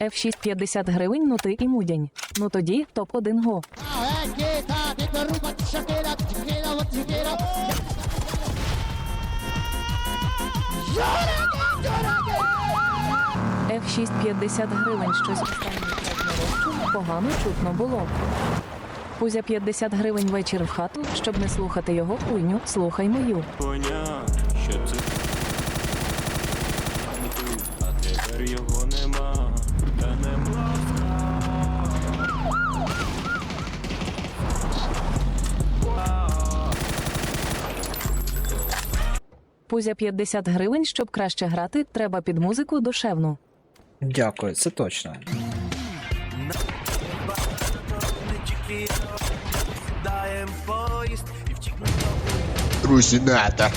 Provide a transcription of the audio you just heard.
F6 50 гривень, ну ти і мудянь. Ну тоді топ-1 го. F6 50 гривень, щось розчув, погано чутно було. Кузя 50 гривень вечір в хату, щоб не слухати його хуйню, слухай мою. Коня, що це а тепер його нема, Пузя 50 гривень, щоб краще грати, треба під музику душевну. Дякую, це точно. Русінатор.